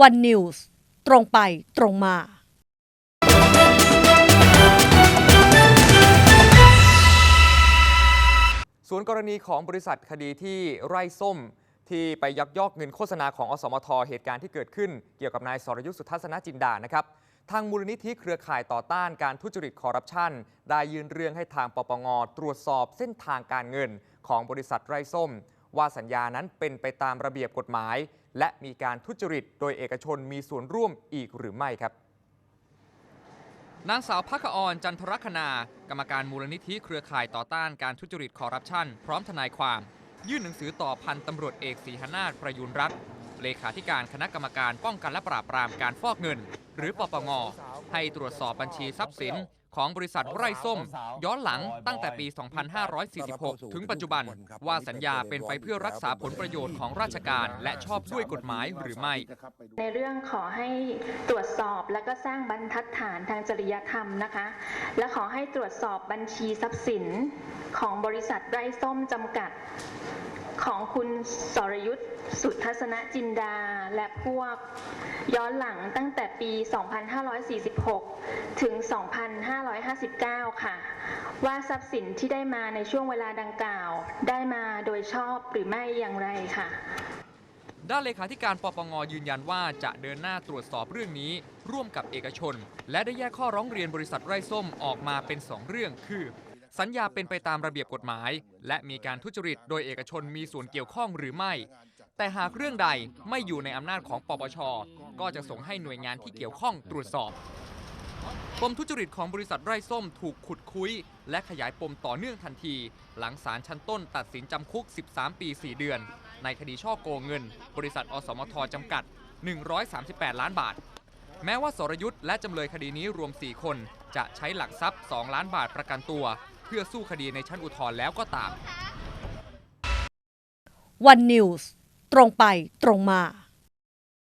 วันนิวส์ตรงไปตรงมาส่วนกรณีของบริษัทคดีที่ไร่ส้มที่ไปยักยอกเงินโฆษณาของอสมท เหตุการณ์ที่เกิดขึ้น เกี่ยวกับนายสรยุทธสุทัศนจินดานะครับทางมูลนิธิเครือข่ายต่อต้านการทุจริตคอร์รัปชันได้ยื่นเรื่องให้ทางปปงตรวจสอบเส้นทางการเงินของบริษัทไร่ส้ม ว่าสัญญานั้นเป็นไปตามระเบียบกฎหมาย และมีการทุจริต โดยเอกชนมีส่วนร่วมอีกหรือไม่ครับนางสาวพักออนจันทรคณา กรรมการมูลนิธิเครือข่ายต่อต้านการทุจริตคอร์รัปชันพร้อมทนายความ ยื่นหนังสือต่อพันตำรวจเอกศรีหนาถประยุนรัตเลขาธิการคณะกรรมการป้องกันและปราบปรามการฟอกเงิน หรือปปงให้ตรวจสอบบัญชีทรัพย์สิน ของบริษัทไร่ส้ม ย้อนหลังตั้งแต่ปี 2546 ถึงปัจจุบัน ว่าสัญญาเป็นไปเพื่อรักษาผลประโยชน์ของราชการ และชอบด้วยกฎหมายหรือไม่ ในเรื่องขอให้ตรวจสอบและก็สร้างบรรทัดฐานทางจริยธรรมนะคะ และขอให้ตรวจสอบบัญชีทรัพย์สินของบริษัทไร้ส้มจำกัดของคุณสรยุทธ์สุทัศนจินดา และพวกย้อนหลังตั้งแต่ปี 2546 ถึง2559 ค่ะ ว่าทรัพย์สินที่ได้มาในช่วงเวลาดังกล่าว ได้มาโดยชอบหรือไม่อย่างไรค่ะ ด้านเลขาธิการปปงยืนยันว่าจะเดินหน้าตรวจสอบเรื่องนี้ ร่วมกับเอกชน และได้แยกข้อร้องเรียนบริษัทไร้ส้มออกมาเป็น 2 เรื่องคือ สัญญาเป็นไปตามระเบียบกฎหมาย และมีการทุจริตโดยเอกชนมีส่วนเกี่ยวข้องหรือไม่ แต่หากเรื่องใดไม่อยู่ในอำนาจของปปช ก็จะส่งให้หน่วยงานที่เกี่ยวข้องตรวจสอบ ปมทุจริตของบริษัทไร้ส้มถูกขุดคุย และขยายปมต่อเนื่องทันที หลังศาลชั้นต้นตัดสินจำคุก 13 ปี 4 เดือน ในคดีช่อโกงเงิน บริษัทอสมทจำกัด 138 ล้านบาท แม้ว่าสรยุทธ์และจำเลยคดีนี้รวม 4 คน จะใช้หลักทรัพย์ 2 ล้านบาทประกันตัว เพื่อสู้คดีในชั้นอุทธรณ์แล้วก็ตามวันนิวส์ตรงไปตรงมา